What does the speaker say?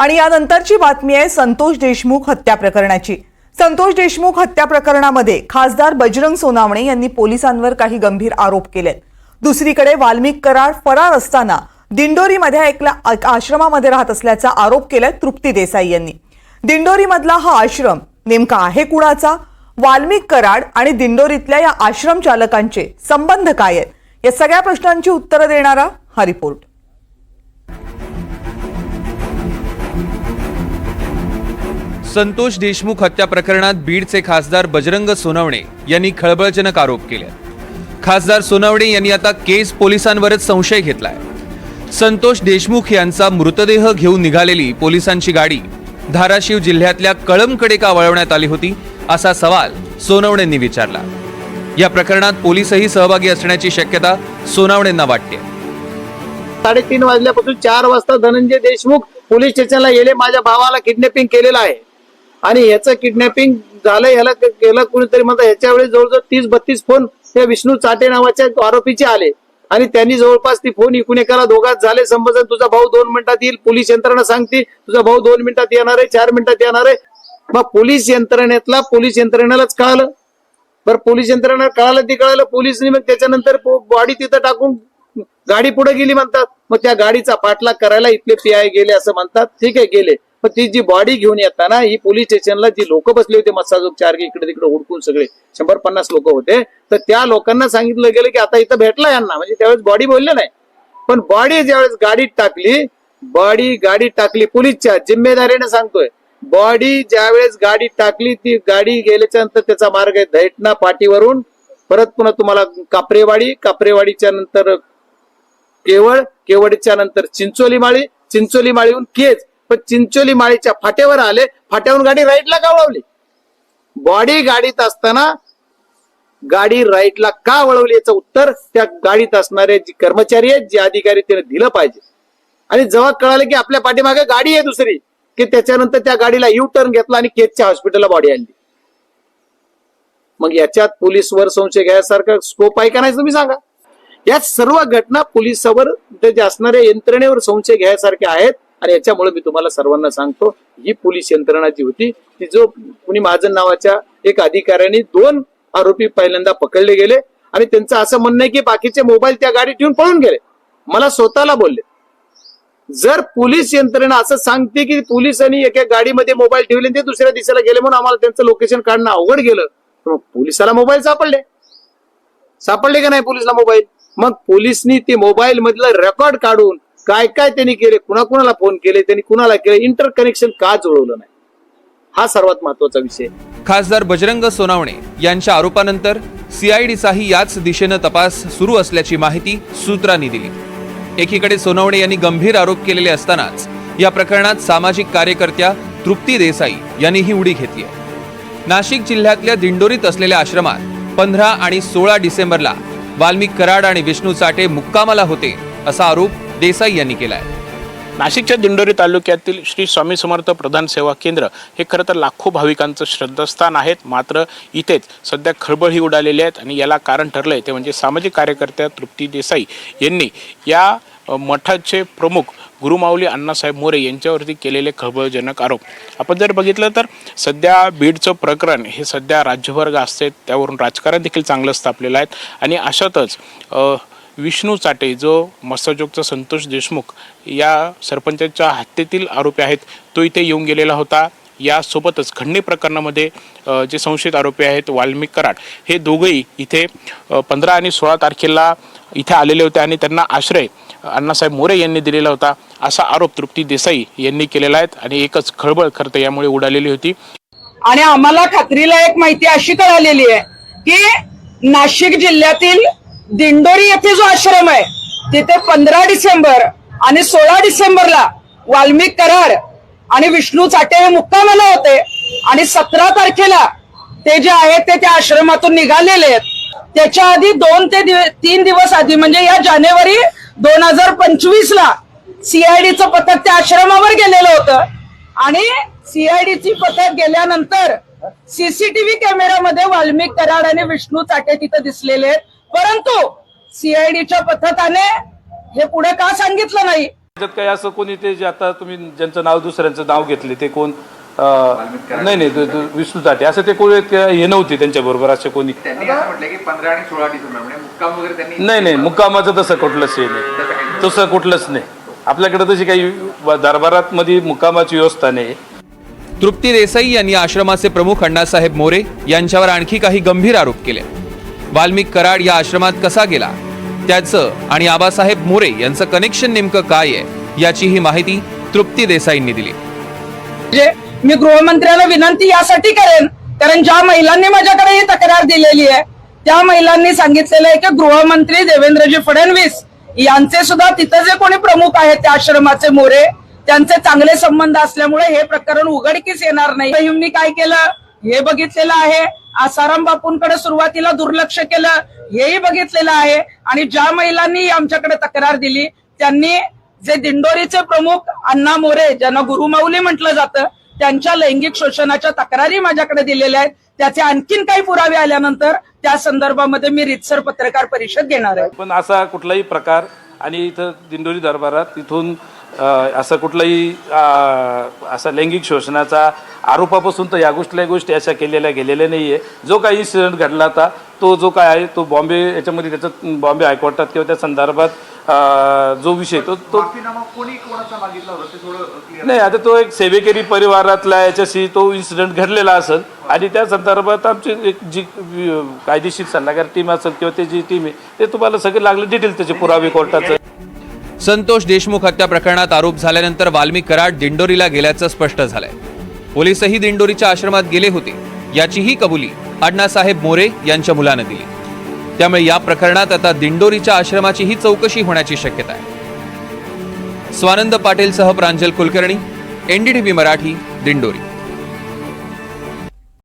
आणि यानंतरची बातमी आहे संतोष देशमुख हत्या प्रकरणाची. संतोष देशमुख हत्या प्रकरणामध्ये खासदार बजरंग सोनावणे यांनी पोलिसांवर काही गंभीर आरोप केले दुसरीकडे वाल्मिक कराड फरार असताना दिंडोरीमध्ये एकला आश्रमामध्ये राहत असल्याचा आरोप केलाय तृप्ती देसाई यांनी. दिंडोरीमधला हा आश्रम नेमका आहे कुणाचा? वाल्मिक कराड आणि दिंडोरीतल्या या आश्रम चालकांचे संबंध काय आहेत? या सगळ्या प्रश्नांची उत्तरं देणारा हा रिपोर्ट. संतोष देशमुख हत्या प्रकरणात बीडचे खासदार बजरंग सोनवणे यांनी खळबळजनक आरोप केले. खासदार सोनवणे यांनी आता केस पोलिसांवरच संशय घेतलाय. संतोष देशमुख यांचा मृतदेह घेऊन निघालेली पोलिसांची गाडी धाराशिव जिल्ह्यातल्या कळमकडे का वळवण्यात आली होती असा सवाल सोनवणेंनी विचारला. या प्रकरणात पोलीसही सहभागी असण्याची शक्यता सोनवणेंना वाटते. साडेतीन वाजल्यापासून चार वाजता धनंजय देशमुख पोलीस स्टेशनला गेले माझ्या भावाला किडनॅपिंग केलेलं आहे. आणि याचं किडनॅपिंग झालं याला केलं कुणीतरी म्हणतात याच्या वेळेस जवळजवळ तीस बत्तीस फोन त्या विष्णू चाटे नावाच्या आरोपीचे आले. आणि त्यांनी जवळपास ती फोन इकून एकाला दोघात झाले. संबोधन तुझा भाऊ दोन मिनिटात येईल पोलीस यंत्रणा सांगते तुझा भाऊ दोन मिनिटात येणार आहे चार मिनिटात येणार आहे. मग पोलीस यंत्रणेतला पोलीस यंत्रणेलाच कळालं. बरं पोलीस यंत्रणा कळालं ते कळालं पोलिसनी मग त्याच्यानंतर बॉडी तिथं टाकून गाडी पुढे गेली म्हणतात. मग त्या गाडीचा पाठलाग करायला इथले पी आय गेले असं म्हणतात. ठीक आहे गेले. पण ती जी बॉडी घेऊन येताना ही पोलीस स्टेशनला जी लोक बसले होते मत्साजोग चार इकडे तिकडे हुडकून सगळे शंभर पन्नास लोक होते तर त्या लोकांना सांगितलं गेलं की आता इथं भेटला यांना म्हणजे त्यावेळेस बॉडी बोलले नाही. पण बॉडी ज्यावेळेस गाडीत टाकली बॉडी गाडीत टाकली पोलीसच्या जिम्मेदारीने सांगतोय. बॉडी ज्यावेळेस गाडीत टाकली ती गाडी गेल्याच्यानंतर त्याचा मार्ग आहे धैटना पाठीवरून परत पुन्हा तुम्हाला कापरेवाडी कापरेवाडीच्या नंतर केवळ केवळच्या नंतर चिंचोली माळी चिंचोली माळीहून केज पण चिंचोली माळीच्या फाट्यावर आले फाट्यावरून गाडी राईटला का वळवली बॉडी गाडीत असताना गाडी राईटला का वळवली याचं उत्तर त्या गाडीत असणारे जे कर्मचारी आहेत जे अधिकारी त्याने दिलं पाहिजे. आणि जेव्हा कळालं की आपल्या पाठीमागे गाडी आहे दुसरी की त्याच्यानंतर त्या गाडीला यू टर्न घेतला आणि केजच्या हॉस्पिटलला बॉडी आणली. मग याच्यात पोलीसवर संशय घ्यायसारखा स्कोप आहे का नाही तुम्ही सांगा. या सर्व घटना पोलिसावर जे असणाऱ्या यंत्रणेवर संशय घ्यायसारख्या आहेत आणि याच्यामुळे मी तुम्हाला सर्वांना सांगतो ही पोलीस यंत्रणा जी होती ती जो कुणी महाजन नावाच्या एक अधिकाऱ्याने दोन आरोपी पहिल्यांदा पकडले गेले आणि त्यांचं असं म्हणणं आहे की बाकीचे मोबाईल त्या गाडीत ठेवून पळून गेले. मला स्वतःला बोलले. जर पोलीस यंत्रणा असं सांगते की पोलिसांनी एका गाडीमध्ये मोबाईल ठेवले ते दुसऱ्या दिशेला गेले म्हणून आम्हाला त्यांचं लोकेशन काढणं अवघड गेलं मग पोलिसाला मोबाईल सापडले. सापडले का नाही पोलिसला मोबाईल? मग पोलिसनी ते मोबाईल मधलं रेकॉर्ड काढून काय काय त्यांनी केले कुणाकुणाला फोन केले त्यांनी कुणाला केले इंटर कनेक्शन का जुळवलं नाही? हा सर्वात महत्त्वाचा विषय खासदार बजरंग सोनावणे यांच्या आरोपानंतर सीआयडीचाही याच दिशेनं तपास सुरू असल्याची माहिती सूत्रांनी दिली. एकीकडे सोनवणे यांनी गंभीर आरोप केलेले असतानाच या प्रकरणात सामाजिक कार्यकर्त्या तृप्ती देसाई यांनी ही उडी घेतली आहे. नाशिक जिल्ह्यातल्या दिंडोरीत असलेल्या आश्रमात पंधरा आणि सोळा डिसेंबरला वाल्मिक कराड आणि विष्णू चाटे मुक्कामाला होते असा आरोप देसाई यांनी केला आहे नाशिकच्या दिंडोरी तालुक्यातील श्री स्वामी समर्थ प्रधान सेवा केंद्र हे खरं तर लाखो भाविकांचं श्रद्धास्थान आहेत. मात्र इथेच सध्या खळबळ ही उडालेली आहेत आणि याला कारण ठरलं आहे ते म्हणजे सामाजिक कार्यकर्त्या तृप्ती देसाई यांनी या मठाचे प्रमुख गुरुमाऊली अण्णासाहेब मोरे यांच्यावरती केलेले खळबळजनक आरोप. आपण जर बघितलं तर सध्या बीडचं प्रकरण हे सध्या राज्यभर गाजते त्यावरून राजकारण देखील चांगलं स्थापलेलं आहे. आणि अशातच विष्णू चाटे जो मस्साजोगचा संतोष देशमुख या सरपंचाच्या हत्येतील आरोपी आहेत तो इथे येऊन गेलेला होता. यासोबतच खंडणी प्रकरणामध्ये जे संशयित आरोपी आहेत वाल्मिक कराड हे दोघंही इथे पंधरा आणि सोळा तारखेला इथे आलेले होते आणि त्यांना आश्रय अण्णासाहेब मोरे यांनी दिलेला होता असा आरोप तृप्ती देसाई यांनी केलेला आहे आणि एकच खळबळ खरं यामुळे उडालेली होती. आणि आम्हाला खात्रीला एक माहिती अशी कळालेली आहे की नाशिक जिल्ह्यातील दिंडोरी येथे जो आश्रम आहे तिथे पंधरा डिसेंबर आणि सोळा डिसेंबरला वाल्मिक कराड आणि विष्णू चाटे हे मुक्कामाला होते. आणि सतरा तारखेला ते जे आहेत ते त्या आश्रमातून निघालेले आहेत. त्याच्या आधी दोन ते दिव- तीन दिवस आधी म्हणजे या जानेवारी दोन हजार पंचवीस ला सीआयडीचं पथक त्या आश्रमावर गेलेलं होतं. आणि सीआयडीची पथक गेल्यानंतर सीसीटीव्ही कॅमेऱ्यामध्ये वाल्मिक कराड आणि विष्णू चाटे तिथं दिसलेले आहेत. परंतु सीआयडीच्या पथकाने हे पुढे का सांगितलं नाही? त्याच्यात काही असं कोणी ते जे आता तुम्ही ज्यांचं नाव दुसऱ्यांचं नाव घेतले ते कोण? नाही नाही विष्णू ताटे असं ते कोणी हे नव्हते त्यांच्या बरोबर असे कोणी. त्यांनी असं म्हटलं की पंधरा आणि सोळा डिसेंबर म्हणजे नाही नाही मुक्कामाचं तसं कुठलंच हे नाही. तसं कुठलंच नाही. आपल्याकडे तशी काही दरबारात मध्ये मुक्कामाची व्यवस्था नाही. तृप्ती देसाई यांनी आश्रमाचे प्रमुख अण्णासाहेब मोरे यांच्यावर आणखी काही गंभीर आरोप केले. वाल्मिक कराड या आश्रमात कसा गेला? त्याचं आणि आबासाहेब मोरे यांचं कनेक्शन नेमकं काय आहे? याची ही माहिती तृप्ती देसाईंनी दिली. म्हणजे मी गृहमंत्र्याला विनंती यासाठी करेन कारण ज्या महिलांनी माझ्याकडे ही तक्रार दिलेली आहे त्या महिलांनी सांगितलेलं आहे की गृहमंत्री देवेंद्रजी फडणवीस यांचे सुद्धा तिथं जे कोणी प्रमुख आहेत त्या आश्रमाचे मोरे त्यांचे चांगले संबंध असल्यामुळे हे प्रकरण उघडकीस येणार नाही. रहीमनी काय केलं? हे बघितलेलं आहे. आसाराम बापूंकडे सुरुवातीला दुर्लक्ष केलं. हेही बघितलेलं आहे. आणि ज्या महिलांनी आमच्याकडे तक्रार दिली त्यांनी जे दिंडोरीचे प्रमुख अण्णा मोरे ज्यांना गुरुमाऊली म्हटलं जातं त्यांच्या लैंगिक शोषणाच्या तक्रारी माझ्याकडे दिलेल्या आहेत. त्याचे आणखीन काही पुरावे आल्यानंतर त्या संदर्भामध्ये मी रितसर पत्रकार परिषद घेणार आहे. पण असा कुठलाही प्रकार आणि इथं दिंडोरी दरबारात तिथून असं कुठलाही असा लैंगिक शोषणाचा आरोपापासून तर या गोष्टीला गोष्टी अशा केलेल्या गेलेल्या नाही आहे जो काही इन्सिडेंट घडला होता तो जो काय आहे तो बॉम्बे याच्यामध्ये त्याचं बॉम्बे हायकोर्टात किंवा त्या संदर्भात जो विषय तो तो नाही आता तो एक सेवेकरी परिवारातला याच्याशी तो इन्सिडेंट घडलेला असेल आणि त्या संदर्भात आमची एक जी कायदेशीर सल्लागार टीम असेल किंवा ते जी टीम आहे ते तुम्हाला सगळे लागले डिटेल त्याचे पुरावे कोर्टाचं. संतोष देशमुख हत्या प्रकरणात आरोप झाल्यानंतर वाल्मी कराड दिंडोरीला गेल्याचं स्पष्ट झालंय. पोलीसही दिंडोरीच्या आश्रमात गेले होते. याचीही कबुली अण्णासाहेब मोरे यांच्या मुलानं दिली. त्यामुळे या प्रकरणात आता दिंडोरीच्या आश्रमाचीही चौकशी होण्याची शक्यता आहे. स्वानंद पाटीलसह प्रांजल कुलकर्णी एनडीटीव्ही मराठी दिंडोरी.